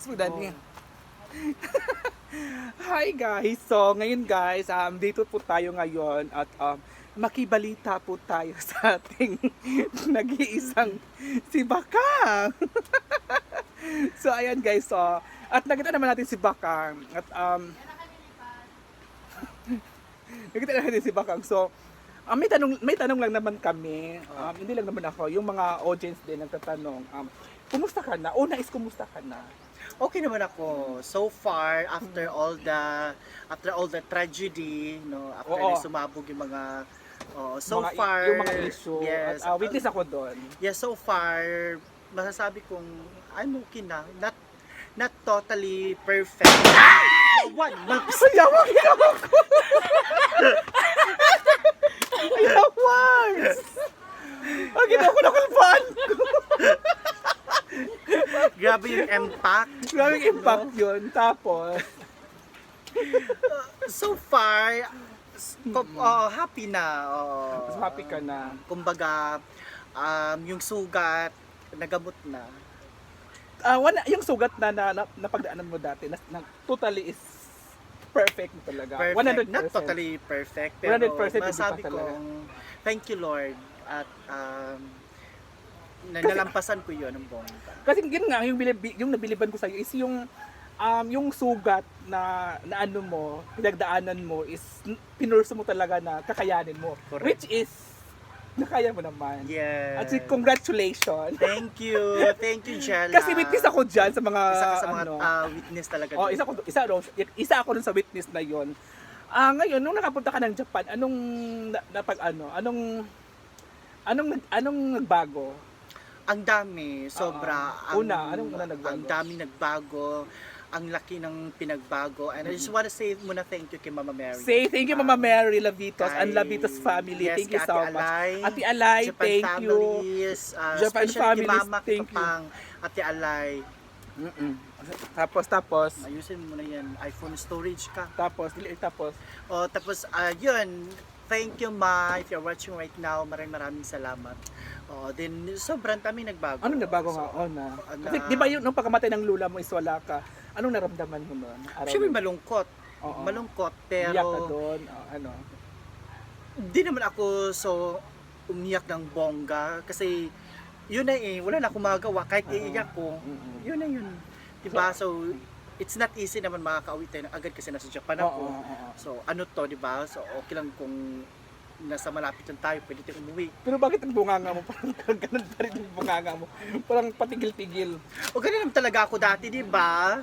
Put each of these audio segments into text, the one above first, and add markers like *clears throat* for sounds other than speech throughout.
So, Dani. *laughs* Hi guys! So, ngayon guys, um, dito po tayo ngayon at um, makibalita po tayo *laughs* sa ating *laughs* nag-iisang si Bakang. so, ayan guys, so, at nakita naman natin si Bakang. At um, nakita natin si Bakang. So, um, may tanong may tanong lang naman kami. Um, hindi lang naman ako, yung mga audience din nagtatanong. Um, kumusta ka na? Una is kumusta ka na? Okay naman ako. So far, after all the after all the tragedy, no, after Oo. na sumabog yung mga oh, so mga, far yung mga issue. Yes. At, uh, witness ako doon. yeah, so far masasabi kong ano okay na. Not not totally perfect. One, mag- Yawa, yawa ko! *laughs* Yawan! Ang ginawa ko nakalpaan ko. Grabe yung impact. Grabe yung impact yun. Tapos, *laughs* So far, oh, happy na. Oh. mas happy ka na. Kumbaga, um, yung sugat, nagamot na. Ah, wala, yung sugat na, na, na napagdaanan mo dati, na, na totally is perfect talaga. perfect. 100%. Not totally perfect, pero 100% hindi masabi kong thank you Lord at um, na, Kasi- nalampasan ko yun ng bongga. Kasi yun nga, yung, bilib, yung nabiliban ko sa'yo is yung um, yung sugat na, na ano mo, pinagdaanan mo is pinurso mo talaga na kakayanin mo. Correct. Which is, nakaya mo naman. Yes. At si congratulations. Thank you. Thank you, Jella. Kasi witness ako dyan sa mga, Isa sa mga ano, ah, witness talaga. oh, isa, ko, isa, isa ako dun sa witness na yon. Ah, ngayon, nung nakapunta ka ng Japan, anong, na, napag, ano, anong, anong, anong nagbago? Ang dami, sobra. Oo. ang, Una, anong una nagbago? Ang dami nagbago. Ang laki ng pinagbago. And I just want to say muna thank you kay Mama Mary. Say thank you Mama Mary Lavitos and Lavitos family. Yes, thank you so Ate much. Alay, Ate Alay, Japan thank you. families, uh, Japan families, Mama thank you. Kapang, Ate Alay. Mm-mm. Tapos, tapos, Ayusin mo na yan. iPhone storage ka. tapos, dili, tapos. O, tapos, ah, yun. Thank you, Ma. If you're watching right now, maraming maraming salamat. O, then, sobrang dami nagbago. Anong nabago So, nga? Oh, na. ano, Kasi, di ba yun, nung pagkamatay ng lula mo is wala ka, anong naramdaman mo noon? Siyempre, na- malungkot. Oo. Malungkot, Iyak ka pero doon, oh, ano. di naman ako so umiyak ng bongga kasi yun na eh, wala na akong magagawa kahit Oo. iiyak ko. Mm-mm. Yun na yun. Diba? So, it's not easy naman makakauwi tayo agad kasi nasa Japan Oo, ako. oo, oo. So, ano to, di ba? So, okay lang kung nasa malapit lang tayo, pwede tayo umuwi. Pero bakit ang bunganga mo? *laughs* Parang ganun pa rin yung bunganga mo. Parang patigil-tigil. O ganun naman talaga ako dati, di ba?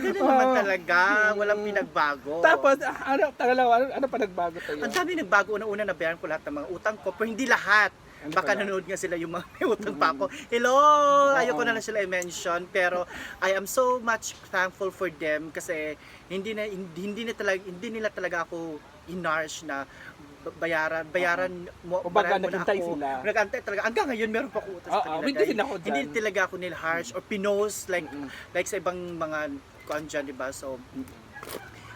ganun naman Oo. talaga, walang pinagbago. Tapos, ah, ano, tagalaw, ano, ano pa nagbago tayo? Ang dami nagbago. Una-una nabayaran ko lahat ng mga utang ko, pero hindi lahat. Baka nanonood nga sila yung mga may *laughs* utang pa ako. Hello! Ayoko na lang sila i-mention. Pero I am so much thankful for them kasi hindi na hindi, hindi na talaga hindi nila talaga ako inarsh na bayaran bayaran mo Kumbaga, bayaran mo na ako. sila. Nagantay talaga hanggang ngayon meron pa ako Oo, sa kanila hindi ako dyan. hindi talaga ako nila harsh or pinos like Mm-mm. like sa ibang mga kuan dyan, di ba so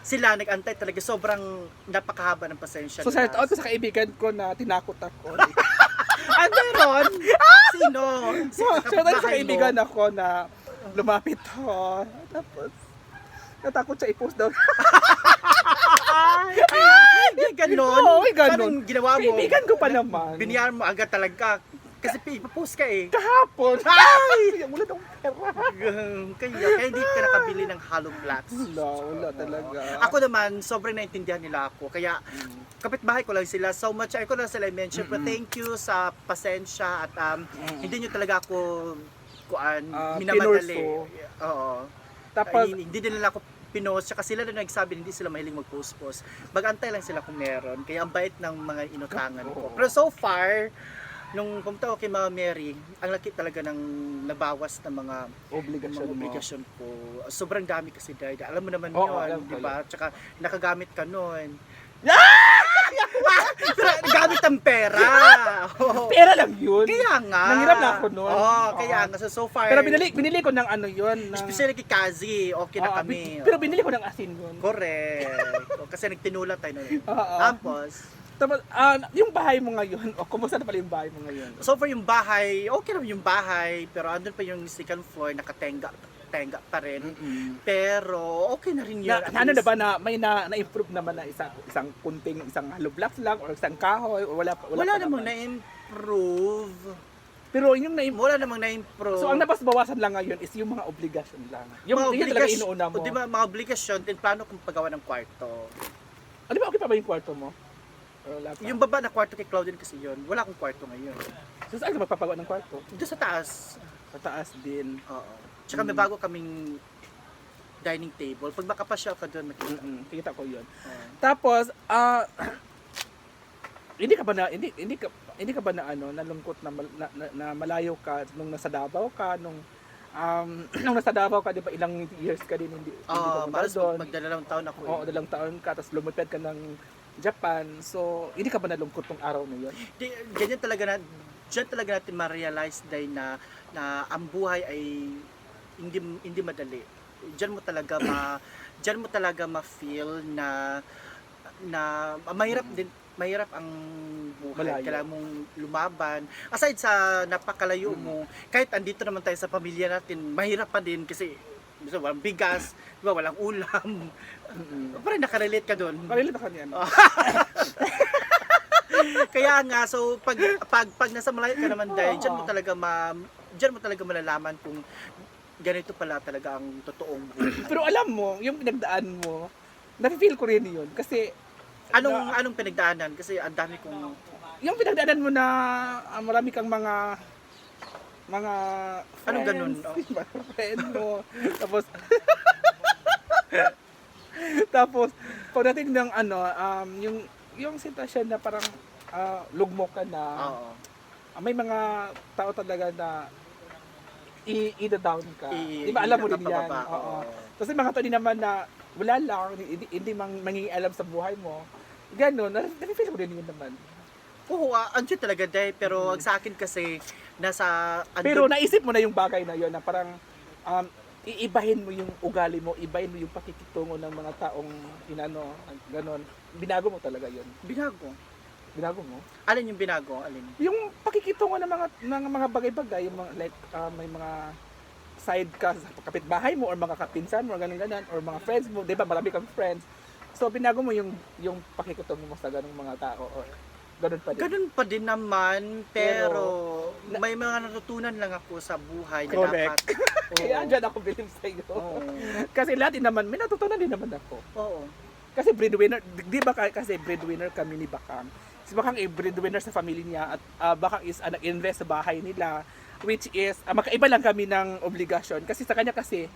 sila nagantay talaga sobrang napakahaba ng pasensya So, shout out ko sa kaibigan ko na tinakot ako. *laughs* Ah, meron? *laughs* Sino? Sino shout out sa kaibigan ako na lumapit ako. Tapos, natakot siya i-post daw. Ay, ganon. Oo, ganon. Anong ginawa mo? Kaibigan ko pa naman. Biniyaran mo agad talaga. Kasi ipapost ka eh. Kahapon. *laughs* Ay! Wala daw pera. kaya, kaya hindi ka nakabili ng hollow blocks. Wala, wala talaga. Ako naman, sobrang naintindihan nila ako. Kaya, kapitbahay ko lang sila. So much, ay ko lang sila i-mention. Pero thank you sa pasensya at um, hindi nyo talaga ako kuan, Ah, minamadali. Oo. Tapos, hindi din nila ako pinost. Tsaka sila na nagsabi, hindi sila mahiling mag-post-post. Magantay lang sila kung meron. Kaya ang bait ng mga inutangan ko. Pero so far, nung pumunta ako kay Mama Mary, ang laki talaga ng nabawas ng mga obligasyon mga obligasyon ko. Sobrang dami kasi dahil alam mo naman Oo, yun, di ba? Tsaka nakagamit ka noon. *laughs* Gamit ang pera. Oo. Pera lang yun. Kaya nga. Nangiram na ako nun. Oo, kaya nga. So, so far, Pero binili, binili ko ng ano yun. Ng, especially kay Kazi, okay na Oo, kami. bi- pero binili ko ng asin yun. Correct. *laughs* Kasi nagtinula tayo nun. Oo. Tapos, Tapos, ah, yung bahay mo ngayon, *laughs* o kumusta na pala yung bahay mo ngayon? So for yung bahay, okay naman yung bahay, pero andun pa yung second floor, nakatenga tenga pa rin. Mm-mm. Pero okay na rin yun. Na, ano na ba na may na, na-improve naman na isang isang kunting isang hollow blocks lang or isang kahoy o wala Wala, pa namang naman. na-improve. Pero yung na Wala namang na-improve. So ang napasbawasan lang ngayon is yung mga obligasyon lang. Yung mga yun talaga obligasyon, inuuna mo. o di ba, mga obligasyon, din plano kong paggawa ng kwarto. Di ba okay pa ba yung kwarto mo? Wala pa? Yung baba na kwarto kay Claudine kasi yun, wala akong kwarto ngayon. So saan ka magpapagawa ng kwarto? Doon sa taas. Sa taas din. Oo. Tsaka may Mm. bago kaming dining table. Pag makapasya ka doon, makikita. Mm-mm, Kita ko yun. Oo. Tapos, ah *clears throat* hindi ka ba na hindi hindi ka hindi ka ba na ano nalungkot na, mal- na, na, na malayo ka nung nasa Davao ka nung um *clears throat* nung nasa Davao ka di ba ilang years ka din hindi hindi Oo, ka doon. magdalawang taon ako. Oo, eh. dalang taon ka tapos lumipad ka ng Japan. So, hindi ka ba nalungkot tong araw na yun? Di, ganyan talaga na, dyan talaga natin ma-realize dahil na, na ang buhay ay hindi hindi madali. Diyan mo talaga ma *clears throat* diyan mo talaga ma-feel na na mahirap din mahirap ang buhay. Malayo. Kailangan mong lumaban. Aside sa napakalayo Mm. mo, kahit andito naman tayo sa pamilya natin, mahirap pa din kasi bisa walang bigas, di ba, walang ulam. Mm-mm. Parang nakarelate ka doon. Kalilito ka niyan. Oh. *laughs* Kaya nga, so pag pag, pag nasa malayo ka naman dahil, diyan mo talaga ma diyan mo talaga malalaman kung ganito pala talaga ang totoong buhay. Pero alam mo, yung pinagdaan mo, nafe-feel ko rin yun. Kasi, Anong anong pinagdaanan kasi ang dami kong yung pinagdaanan mo na ah, marami kang mga mga Anong friends, ganun? Oh. *laughs* mga friend mo. Tapos, *laughs* tapos, pagdating ng ano, um, yung, yung sitwasyon na parang ah, lugmo ka na, oo. ah, may mga tao talaga na i- i-down ka. i- Di ba alam mo rin yan? Oo. Tapos may mga tao din naman na wala lang, hindi, hindi mang mangingialam sa buhay mo. Ganon, na- na-feel ko rin yun naman. Oo, uh, andyan talaga dahil pero ang sa akin kasi nasa andun- Pero naisip mo na yung bagay na yun na parang um, iibahin mo yung ugali mo, ibahin mo yung pakikitungo ng mga taong inano, ganon. Binago mo talaga yun. binago. Binago mo. Alin yung binago? Alin? Yung pakikitungo ng mga ng mga bagay-bagay, yung mga like uh, may mga side ka sa kapitbahay mo or mga kapinsan mo or ganun ganon or mga friends mo, 'di ba? Marami kang friends. So binago mo yung yung pakikitungo mo sa ganung mga tao or ganun pa din. Ganun pa din naman, pero, na- may mga natutunan lang ako sa buhay na Correct. dapat. *laughs* Oo. Kaya dyan ako believe sa iyo. Oo. *laughs* Kasi lahat din naman, may natutunan din naman ako. Oo. Kasi breadwinner, di ba ka- kasi breadwinner kami ni Bakang. Si Bakang ay breadwinner sa family niya at ah, Bakang is uh, nag-invest sa bahay nila which is ah, magkaiba lang kami ng obligasyon kasi sa kanya kasi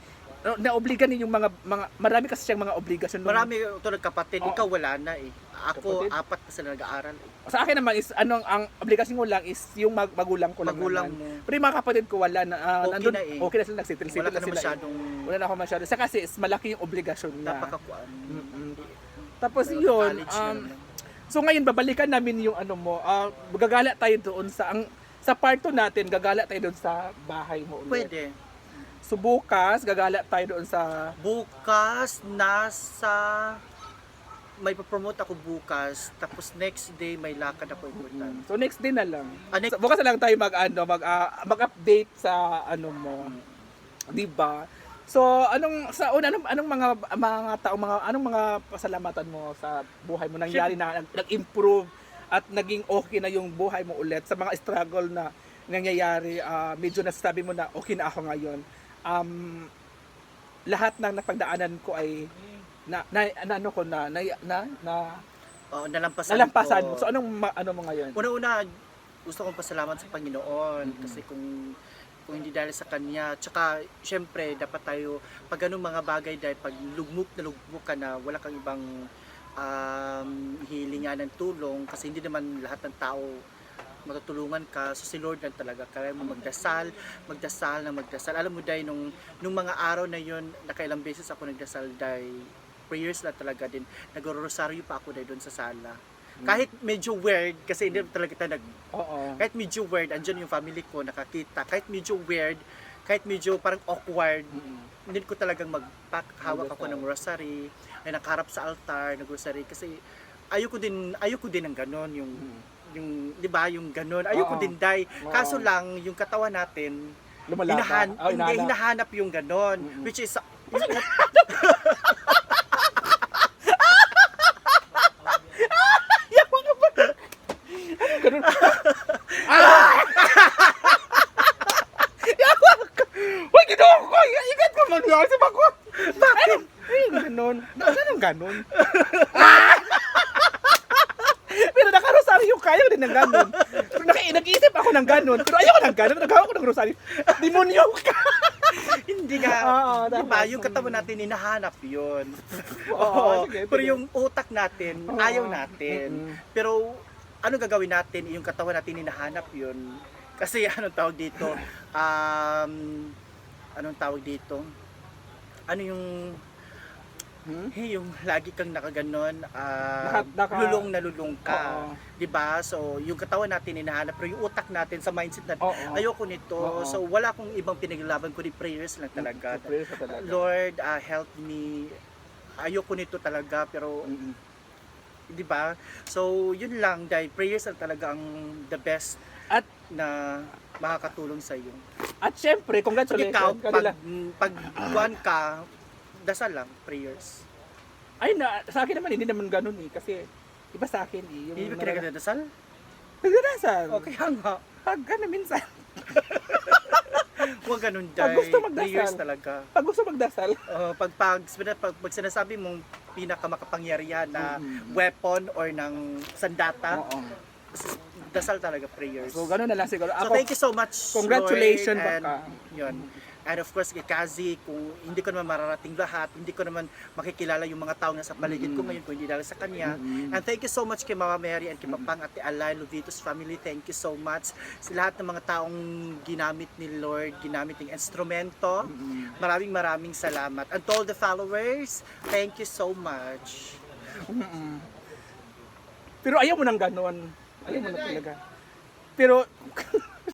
naobligan niya yung mga mga marami kasi siyang mga obligasyon nung- Marami ito nagkapatid, Oo. ikaw wala na eh. Ako, Kapatid? apat na sila nag-aaral eh. sa akin naman is anong ang obligasyon ko lang is yung mag- magulang ko lang Magulang naman. mo. Pero yung mga kapatid ko wala na ah, Okay nandun, na eh. okay na sila nagsitil Wala ka na na sila. eh. masyadong Wala na ako masyado. Sa kasi is malaki yung obligasyon niya. napakakuan. Mm-mm. Tapos Pero yun, na um. So ngayon babalikan namin yung ano mo, ah, gagala tayo doon sa ang sa part 2 natin, gagala tayo doon sa bahay mo ulit. Pwede. So bukas, gagala tayo doon sa Bukas, nasa... May papromote ako bukas, tapos next day may lakad ako important. So next day na lang. Ah, next- So, bukas na lang tayo mag ano, mag ah, mag-update sa ano mo. 'Di ba? So anong sa una anong, anong mga mga tao mga anong mga pasalamatan mo sa buhay mo nangyari na nag- nag-improve at naging okay na yung buhay mo ulit sa mga struggle na nangyayari ah, medyo nasasabi mo na okay na ako ngayon um lahat ng napagdaanan ko ay na, na, na ano ko na na na, na Oo, nalampasan, nalampasan ko. So anong ma- ano mo ngayon? Una-una, gusto kong pasalamat sa Panginoon Mhm. kasi kung kung hindi dahil sa Kanya, tsaka syempre dapat tayo, pag ganung mga bagay dahil pag lugmok na lugmok ka na, wala kang ibang um, hilingan ng tulong kasi hindi naman lahat ng tao matutulungan ka. So si Lord lang talaga. Kaya mo magdasal, magdasal na magdasal. Alam mo dahil nung, nung mga araw na yon nakailang beses ako nagdasal dahil prayers lang talaga din. Nag-rosaryo pa ako dahil doon sa sala. Kahit medyo weird, kasi hindi talaga tayo nag... Oo. Kahit medyo weird, andyan yung family ko, nakakita. Kahit medyo weird, kahit medyo parang awkward, Mm-mm. hindi ko talagang magpakhawak ako ng rosary, ay nakaharap sa altar, ng rosary, kasi ayoko din ayoko din ng ganon yung Mm. Yung 'di ba yung ganon ayoko Oo. din dai Oo. kaso lang yung katawan natin Lumalata. hinahan Oh, hindi hinahanap. hinahanap yung ganon Mm-mm. which is Ganun. ah! Yawa ka! Uy, ginawa ko! Igat ko bakit? Ay, ganun. Saan ang ganun? Ah! *laughs* Nakarosaryo kayo din ng ganun. Pero naki- nag-iisip ako ng ganun. Pero ayoko ng ganun. Nagawa ko ng rosaryo. Demonyo ka! *laughs* hindi nga Oo, 'di ba yung katawan natin hinahanap yun Oo, sige, pero sige. yung utak natin Oo. ayaw natin pero ano gagawin natin yung katawan natin hinahanap yun kasi *laughs* anong tawag dito um anong tawag dito ano yung Hmm? hey, yung lagi kang nakaganon ah, Naka- naka- lulong na lulong ka Oo. 'di ba so yung katawan natin hinahanap pero yung utak natin sa mindset natin Oo. ayoko nito Oo. so wala akong ibang pinaglalaban kundi prayers lang talaga Prayers ka talaga. Lord ah, help me ayoko nito talaga pero Mm-mm. 'di ba so yun lang dahil prayers lang talaga ang the best At na makakatulong sa iyo At syempre, pag congratulations ikaw kanila. pag pag buwan ka dasal lang prayers Ay, na, sa akin naman, hindi naman ganun eh. Kasi, iba sa akin eh. Yung hindi ba narara- kinagdadasal Nagdarasal. okay nga Pag ano minsan. *laughs* huwag ganun Pag dahil gusto magdasal. prayers talaga Pag gusto magdasal. Uh, pag, pag, pag, pag sinasabi mong pinakamakapangyarihan na Mhm. weapon or ng sandata, Oo. dasal talaga prayers. So, ganun na lang siguro. So Ako, thank you so much. Congratulations, Lord, and, Baka. Yun. And of course, kay Kazi, kung hindi ko naman mararating lahat, hindi ko naman makikilala yung mga tao na sa paligid ko Mm. ngayon kung hindi dahil sa kanya. Mm. And thank you so much kay Mama Mary and kay Papang Ate Alay, Lovitos family. Thank you so much. Sa lahat ng mga taong ginamit ni Lord, ginamit ng instrumento. Maraming maraming salamat. And to all the followers, thank you so much. Pero ayaw mo nang ganun. Ayaw mo na talaga. Pero, *laughs*